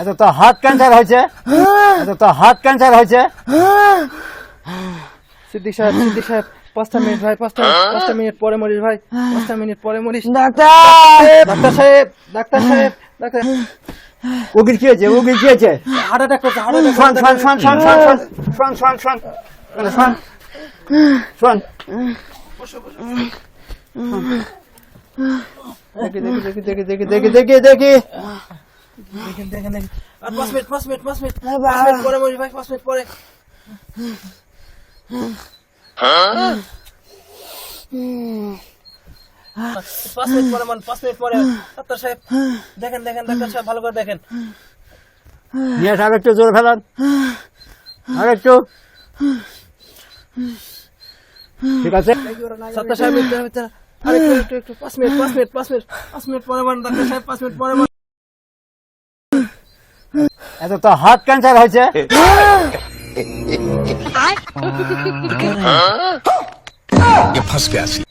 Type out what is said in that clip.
এত তো heart cancer হয়েছে। এত তো হার্ট ক্যান্সার হয়েছে। সিদ্দিক সাহেব সিদ্দিক সাহেব পাঁচটা মিনিট ভাই পাঁচটা পাঁচটা মিনিট পরে মরিস ভাই পাঁচটা মিনিট পরে মরিস। ডাক্তার! ডাক্তার সাহেব ডাক্তার সাহেব ডাক্তার। উগির কি হয়েছে? উগির কি হয়েছে? হার্ট অ্যাটাক করছে হার্ট অ্যাটাক শোন শোন শোন শোন শোন শোন শোন শোন। শোন শোন। শোন। দেখি দেখি দেখি দেখি দেখি দেখি দেখি দেখি। দেখেন দেখেন দেখেন। আর পাঁচ মিনিট পাঁচ মিনিট পাঁচ মিনিট পাঁচ মিনিট পরে মরিস ভাই পাঁচ মিনিট পরে। পাঁচ মিনিট পরে মান পাঁচ মিনিট পরে। ডাক্তার সাহেব দেখেন দেখেন ডাক্তার সাহেব ভালো করে দেখেন। নিয়ে আরেকটু জোর ফেলান। আরেকটু ঠিক আছে? সাহেব একটু একটু একটু একটু পাঁচ মিনিট পাঁচ মিনিট পাঁচ মিনিট পাঁচ মিনিট পরে মান ডাক্তার সাহেব পাঁচ মিনিট পরে মান। এত তো হার্ট ক্যান্সার হয়েছে ये फंस गया सी